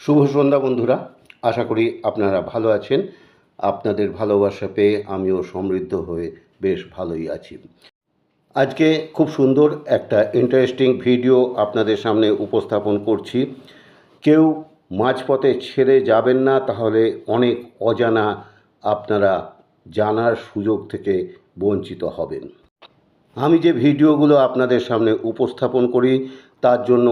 শুভ সন্ধ্যা বন্ধুরা, আশা করি আপনারা ভালো আছেন। আপনাদের ভালোবাসা পেয়ে আমিও সমৃদ্ধ হয়ে বেশ ভালোই আছি। আজকে খুব সুন্দর একটা ইন্টারেস্টিং ভিডিও আপনাদের সামনে উপস্থাপন করছি। কেউ মাঝপথে ছেড়ে যাবেন না, তাহলে অনেক অজানা আপনারা জানার সুযোগ থেকে বঞ্চিত হবেন। আমি যে ভিডিওগুলো আপনাদের সামনে উপস্থাপন করি, তার জন্য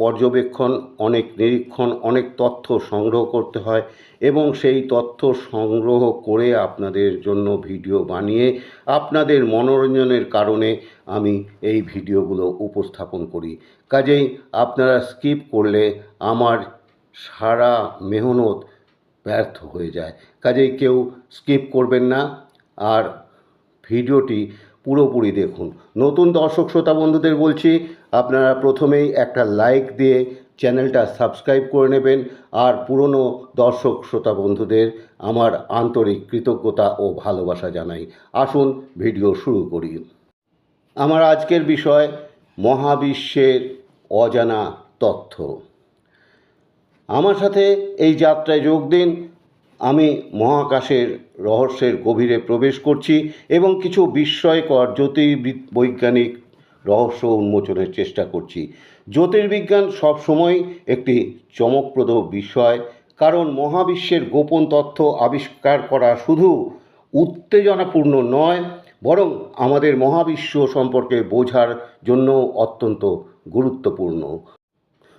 পর্যবেক্ষণ, অনেক নিরীক্ষণ, অনেক তথ্য সংগ্রহ করতে হয় এবং সেই তথ্য সংগ্রহ করে আপনাদের জন্য ভিডিও বানিয়ে আপনাদের মনোরঞ্জনের কারণে আমি এই ভিডিওগুলো উপস্থাপন করি। কাজেই আপনারা স্কিপ করলে আমার সারা মেহনত ব্যর্থ হয়ে যায়। কাজেই কেউ স্কিপ করবেন না আর ভিডিওটি পুরোপুরি দেখুন। নতুন দর্শক, শ্রোতা, বন্ধুদের বলছি আপনারা প্রথমেই একটা লাইক দিয়ে চ্যানেলটা সাবস্ক্রাইব করে নেবেন আর পুরনো দর্শক শ্রোতা বন্ধুদের আমার আন্তরিক কৃতজ্ঞতা ও ভালোবাসা জানাই। আসুন ভিডিও শুরু করি। আমার আজকের বিষয় মহাবিশ্বের অজানা তথ্য। আমার সাথে এই যাত্রায় যোগ দিন, আমি মহাকাশের রহস্যের গভীরে প্রবেশ করছি এবং কিছু বিস্ময়কর জ্যোতির্বিদ বৈজ্ঞানিক রহস্য উন্মোচনের চেষ্টা করছি। জ্যোতির্বিজ্ঞান সবসময় একটি চমকপ্রদ বিষয়, কারণ মহাবিশ্বের গোপন তথ্য আবিষ্কার করা শুধু উত্তেজনাপূর্ণ নয়, বরং আমাদের মহাবিশ্ব সম্পর্কে বোঝার জন্য অত্যন্ত গুরুত্বপূর্ণ।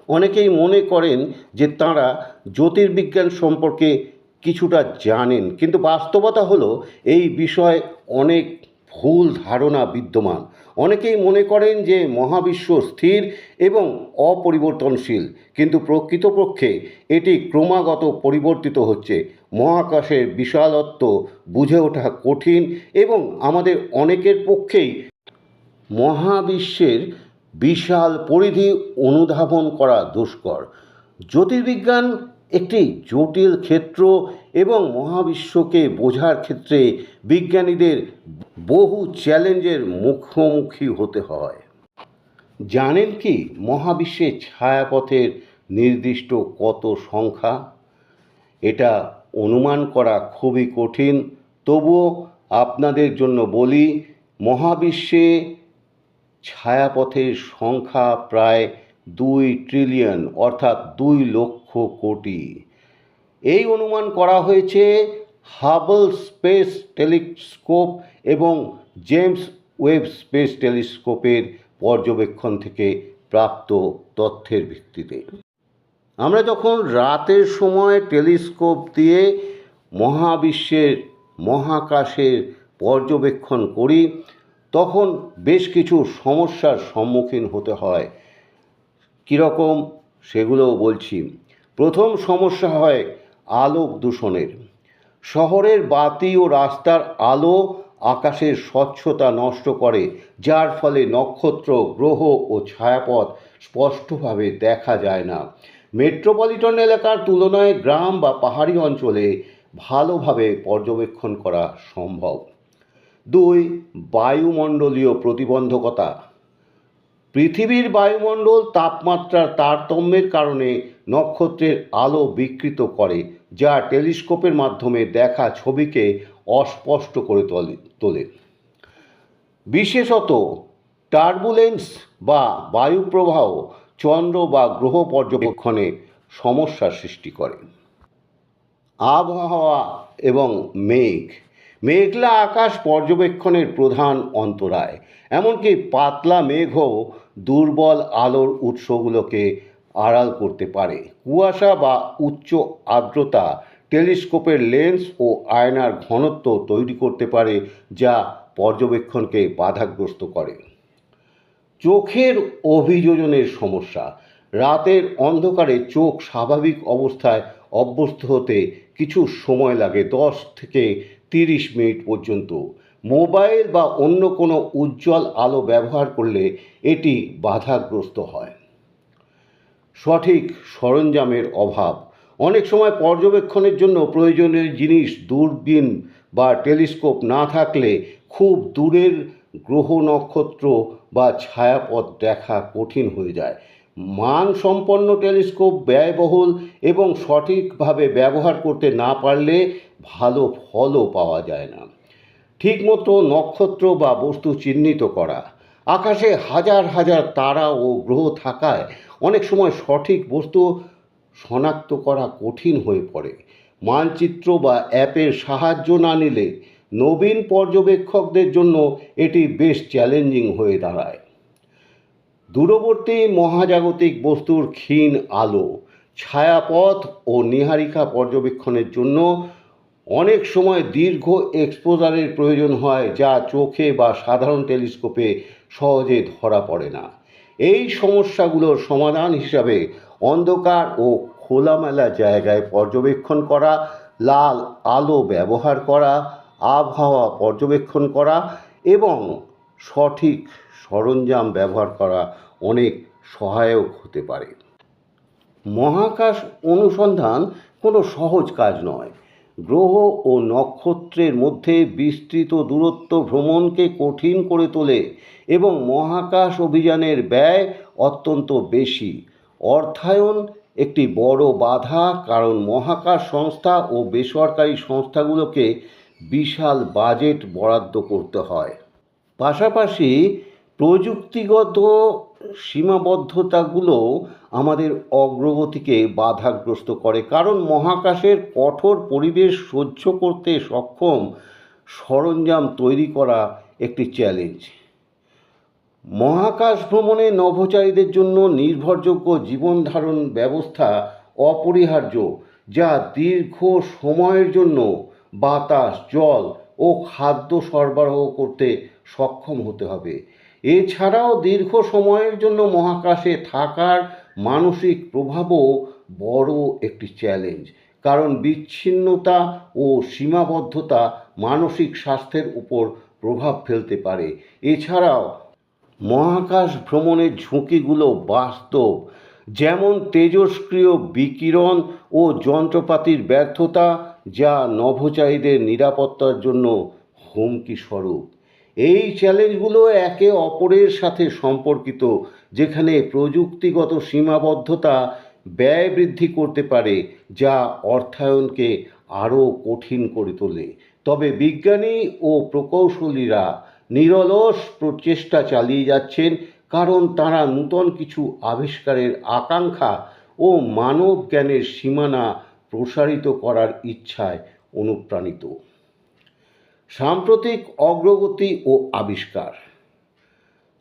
অনেকেই মনে করেন যে তাঁরা জ্যোতির্বিজ্ঞান সম্পর্কে কিছুটা জানেন, কিন্তু বাস্তবতা হলো এই বিষয়ে অনেক ভুল ধারণা বিদ্যমান। অনেকেই মনে করেন যে মহাবিশ্ব স্থির এবং অপরিবর্তনশীল, কিন্তু প্রকৃতপক্ষে এটি ক্রমাগত পরিবর্তিত হচ্ছে। মহাকাশের বিশালত্ব বুঝে ওঠা কঠিন এবং আমাদের অনেকের পক্ষেই মহাবিশ্বের বিশাল পরিধি অনুধাবন করা দুষ্কর। জ্যোতির্বিজ্ঞান একটি জটিল ক্ষেত্র এবং মহাবিশ্বকে বোঝার ক্ষেত্রে বিজ্ঞানীদের বহু চ্যালেঞ্জের মুখোমুখি হতে হয়। জানেন কি মহাবিশ্বে ছায়াপথের নির্দিষ্ট কত সংখ্যা? এটা অনুমান করা খুবই কঠিন। তবুও আপনাদের জন্য বলি, মহাবিশ্বে ছায়াপথের সংখ্যা প্রায় দুই ট্রিলিয়ন অর্থাৎ দুই লক্ষ কোটি। এই অনুমান করা হয়েছে হাবল স্পেস টেলিস্কোপ এবং জেমস ওয়েব স্পেস টেলিস্কোপের পর্যবেক্ষণ থেকে প্রাপ্ত তথ্যের ভিত্তিতে। আমরা যখন রাতের সময় টেলিস্কোপ দিয়ে মহাবিশ্বের মহাকাশের পর্যবেক্ষণ করি, তখন বেশ কিছু সমস্যার সম্মুখীন হতে হয়। কীরকম সেগুলোও বলছি। প্রথম সমস্যা হয় আলোক দূষণের। শহরের বাতি ও রাস্তার আলো আকাশের স্বচ্ছতা নষ্ট করে, যার ফলে নক্ষত্র, গ্রহ ও ছায়াপথ স্পষ্টভাবে দেখা যায় না। মেট্রোপলিটন এলাকার তুলনায় গ্রাম বা পাহাড়ি অঞ্চলে ভালোভাবে পর্যবেক্ষণ করা সম্ভব। দুই, বায়ুমণ্ডলীয় প্রতিবন্ধকতা। পৃথিবীর বায়ুমণ্ডল তাপমাত্রার তারতম্যের কারণে নক্ষত্রের আলো বিকৃত করে, যা টেলিস্কোপের মাধ্যমে দেখা ছবিকে অস্পষ্ট করে তোলে তোলে। বিশেষত টার্বুলেন্স বা বায়ুপ্রবাহ চন্দ্র বা গ্রহ পর্যবেক্ষণে সমস্যার সৃষ্টি করে। আবহাওয়া এবং মেঘ মেঘলা আকাশ পর্যবেক্ষণের প্রধান অন্তরায়। এমনকি পাতলা মেঘও দুর্বল আলোর উৎসগুলোকে আড়াল করতে পারে। কুয়াশা বা উচ্চ আর্দ্রতা টেলিস্কোপের লেন্স ও আয়নার ঘনত্ব তৈরি করতে পারে, যা পর্যবেক্ষণকে বাধাগ্রস্ত করে। চোখের অভিযোজনের সমস্যা। রাতের অন্ধকারে চোখ স্বাভাবিক অবস্থায় অভ্যস্ত হতে কিছু সময় লাগে, দশ থেকে তিরিশ মিনিট পর্যন্ত। মোবাইল বা অন্য কোনো উজ্জ্বল আলো ব্যবহার করলে এটি বাধাগ্রস্ত হয়। সঠিক সরঞ্জামের অভাব। অনেক সময় পর্যবেক্ষণের জন্য প্রয়োজনীয় জিনিস, দূরবীন বা টেলিস্কোপ না থাকলে খুব দূরের গ্রহ নক্ষত্র বা ছায়াপথ দেখা কঠিন হয়ে যায়। মানসম্পন্ন টেলিস্কোপ ব্যয়বহুল এবং সঠিকভাবে ব্যবহার করতে না পারলে ভালো ফলও পাওয়া যায় না। ঠিকমতো নক্ষত্র বা বস্তু চিহ্নিত করা। আকাশে হাজার হাজার তারা ও গ্রহ থাকায় অনেক সময় সঠিক বস্তু শনাক্ত করা কঠিন হয়ে পড়ে। মানচিত্র বা অ্যাপের সাহায্য না নিলে নবীন পর্যবেক্ষকদের জন্য এটি বেশ চ্যালেঞ্জিং হয়ে দাঁড়ায়। দূরবর্তী মহাজাগতিক বস্তুর ক্ষীণ আলো, ছায়াপথ ও নীহারিকা পর্যবেক্ষণের জন্য অনেক সময় দীর্ঘ এক্সপোজারের প্রয়োজন হয় যা চোখে বা সাধারণ টেলিস্কোপে সহজে ধরা পড়ে না। এই সমস্যাগুলোর সমাধান হিসাবে অন্ধকার ও খোলামেলা জায়গায় পর্যবেক্ষণ করা, লাল আলো ব্যবহার করা, আবহাওয়া পর্যবেক্ষণ করা এবং সঠিক সরঞ্জাম ব্যবহার করা অনেক সহায়ক হতে পারে। মহাকাশ অনুসন্ধান কোনো সহজ কাজ নয়। গ্রহ ও নক্ষত্রের মধ্যে বিস্তৃত দূরত্ব ভ্রমণকে কঠিন করে তোলে এবং মহাকাশ অভিযানের ব্যয় অত্যন্ত বেশি। অর্থায়ন একটি বড় বাধা, কারণ মহাকাশ সংস্থা ও বেসরকারি সংস্থাগুলোকে বিশাল বাজেট বরাদ্দ করতে হয়। পাশাপাশি প্রযুক্তিগত সীমাবদ্ধতাগুলো আমাদের অগ্রগতিকে বাধাগ্রস্ত করে, কারণ মহাকাশের কঠোর পরিবেশ সহ্য করতে সক্ষম সরঞ্জাম তৈরি করা একটি চ্যালেঞ্জ মহাকাশ ভ্রমণে নভোচারীদের জন্য নির্ভরযোগ্য জীবনধারণ ব্যবস্থা অপরিহার্য, যা দীর্ঘ সময়ের জন্য বাতাস, জল ও খাদ্য সরবরাহ করতে সক্ষম হতে হবে। এছাড়াও দীর্ঘ সময়ের জন্য মহাকাশে থাকার মানসিক প্রভাবও বড় একটি চ্যালেঞ্জ কারণ বিচ্ছিন্নতা ও সীমাবদ্ধতা মানসিক স্বাস্থ্যের উপর প্রভাব ফেলতে পারে। এছাড়াও মহাকাশ ভ্রমণের ঝুঁকিগুলো বাস্তব। যেমন তেজস্ক্রিয় বিকিরণ ও যন্ত্রপাতির ব্যর্থতা যা নভোচারীদের নিরাপত্তার জন্য হুমকি স্বরূপ এই চ্যালেঞ্জগুলো একে অপরের সাথে সম্পর্কিত, যেখানে প্রযুক্তিগত সীমাবদ্ধতা ব্যয় বৃদ্ধি করতে পারে, যা অর্থায়নকে আরও কঠিন করে তোলে। তবে বিজ্ঞানী ও প্রকৌশলীরা নিরলস প্রচেষ্টা চালিয়ে যাচ্ছেন, কারণ তারা নূতন কিছু আবিষ্কারের আকাঙ্ক্ষা ও মানব জ্ঞানের সীমানা প্রসারিত করার ইচ্ছায় অনুপ্রাণিত। সাম্প্রতিক অগ্রগতি ও আবিষ্কার।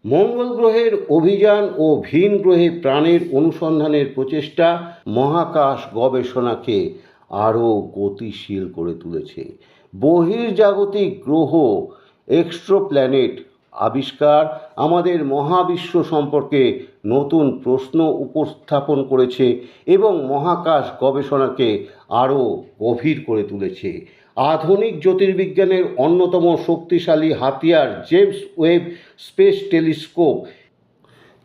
মঙ্গল গ্রহের অভিযান ও ভিন গ্রহে প্রাণের অনুসন্ধানের প্রচেষ্টা মহাকাশ গবেষণাকে আরও গতিশীল করে তুলেছে। বহির্জাগতিক গ্রহ এক্সট্রোপ্ল্যানেট আবিষ্কার আমাদের মহাবিশ্ব সম্পর্কে নতুন প্রশ্ন উপস্থাপন করেছে এবং মহাকাশ গবেষণাকে আরও গভীর করে তুলেছে। আধুনিক জ্যোতির্বিজ্ঞানের অন্যতম শক্তিশালী হাতিয়ার জেমস ওয়েব স্পেস টেলিস্কোপ।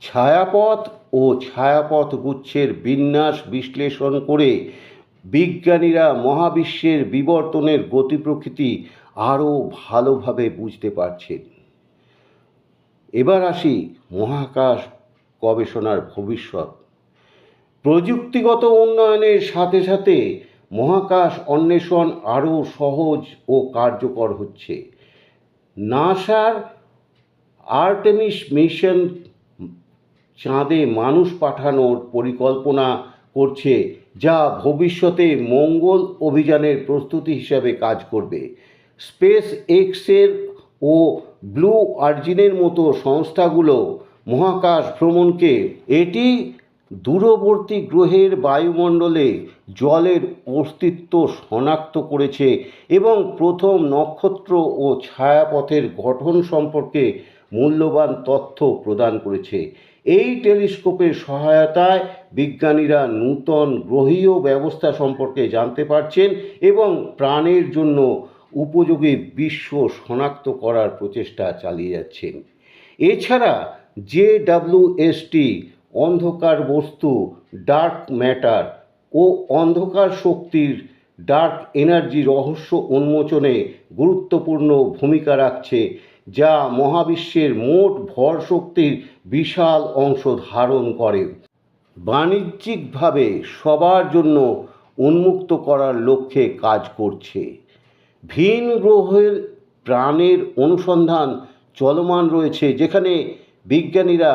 ছায়াপথ ও ছায়াপথ গুচ্ছের বিন্যাস বিশ্লেষণ করে বিজ্ঞানীরা মহাবিশ্বের বিবর্তনের গতি প্রকৃতি আরও ভালোভাবে বুঝতে পারছেন। এবার আসি মহাকাশ গবেষণার ভবিষ্যৎ। প্রযুক্তিগত উন্নয়নের সাথে সাথে মহাকাশ অন্বেষণ আরও সহজ ও কার্যকর হচ্ছে। নাসার আর্টেমিস মিশন চাঁদে মানুষ পাঠানোর পরিকল্পনা করছে, যা ভবিষ্যতে মঙ্গল অভিযানের প্রস্তুতি হিসাবে কাজ করবে। স্পেস এক্সের ও ব্লু অরিজিনের মতো সংস্থাগুলো মহাকাশ ভ্রমণকে, এটি দূরবর্তী গ্রহের বায়ুমণ্ডলে জলের অস্তিত্ব শনাক্ত করেছে এবং প্রথম নক্ষত্র ও ছায়াপথের গঠন সম্পর্কে মূল্যবান তথ্য প্রদান করেছে। এই টেলিস্কোপের সহায়তায় বিজ্ঞানীরা নূতন গ্রহীয় ব্যবস্থা সম্পর্কে জানতে পারছেন এবং প্রাণের জন্য উপযোগী বিশ্ব শনাক্ত করার প্রচেষ্টা চালিয়ে যাচ্ছেন। এছাড়া জে ডাব্লিউএসটি অন্ধকার বস্তু, ডার্ক ম্যাটার ও অন্ধকার শক্তির ডার্ক এনার্জি রহস্য উন্মোচনে গুরুত্বপূর্ণ ভূমিকা রাখছে, যা মহাবিশ্বের মোট ভর শক্তির বিশাল অংশ ধারণ করে। বাণিজ্যিকভাবে সবার জন্য উন্মুক্ত করার লক্ষ্যে কাজ করছে। ভিন গ্রহের প্রাণের অনুসন্ধান চলমান রয়েছে, যেখানে বিজ্ঞানীরা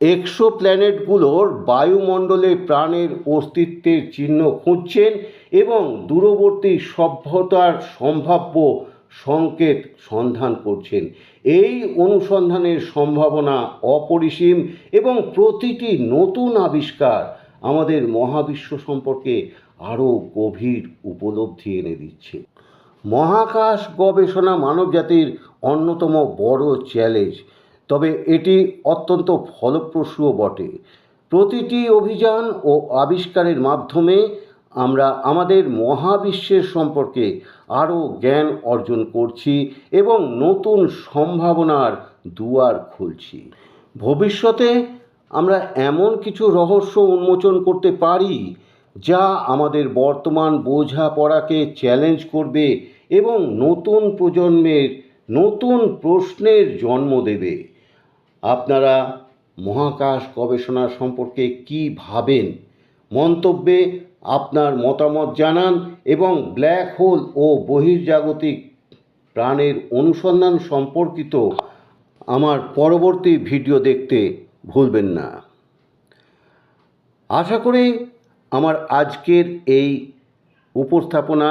এক্সো প্ল্যানেটগুলোর বায়ুমণ্ডলে প্রাণের অস্তিত্বের চিহ্ন খুঁজছেন এবং দূরবর্তী সভ্যতার সম্ভাব্য সংকেত সন্ধান করছেন। এই অনুসন্ধানের সম্ভাবনা অপরিসীম এবং প্রতিটি নতুন আবিষ্কার আমাদের মহাবিশ্ব সম্পর্কে আরও গভীর উপলব্ধি এনে দিচ্ছে। মহাকাশ গবেষণা মানবজাতির অন্যতম বড় চ্যালেঞ্জ তবে এটি অত্যন্ত ফলপ্রসূও বটে। প্রতিটি অভিযান ও আবিষ্কারের মাধ্যমে আমরা আমাদের মহাবিশ্বের সম্পর্কে আরও জ্ঞান অর্জন করছি এবং নতুন সম্ভাবনার দুয়ার খুলছি। ভবিষ্যতে আমরা এমন কিছু রহস্য উন্মোচন করতে পারি যা আমাদের বর্তমান বোঝাপড়াকে চ্যালেঞ্জ করবে এবং নতুন প্রজন্মের নতুন প্রশ্নের জন্ম দেবে। আপনারা মহাকাশ গবেষণা সম্পর্কে কী ভাবেন? মন্তব্যে আপনার মতামত জানান এবং ব্ল্যাক হোল ও বহির্জাগতিক প্রাণের অনুসন্ধান সম্পর্কিত আমার পরবর্তী ভিডিও দেখতে ভুলবেন না। আশা করি আমার আজকের এই উপস্থাপনা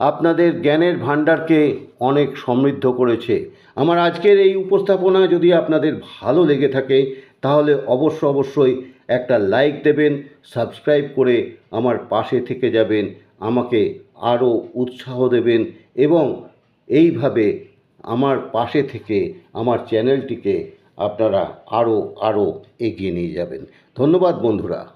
আপনাদের জ্ঞানের ভাণ্ডারকে অনেক সমৃদ্ধ করেছে। আমার আজকের এই উপস্থাপনা যদি আপনাদের ভালো লেগে থাকে, তাহলে অবশ্য অবশ্যই একটা লাইক দেবেন, সাবস্ক্রাইব করে আমার পাশে থেকে যাবেন, আমাকে আরও উৎসাহ দেবেন এবং এইভাবে আমার পাশে থেকে আমার চ্যানেলটিকে আপনারা আরও আরও এগিয়ে নিয়ে যাবেন। ধন্যবাদ বন্ধুরা।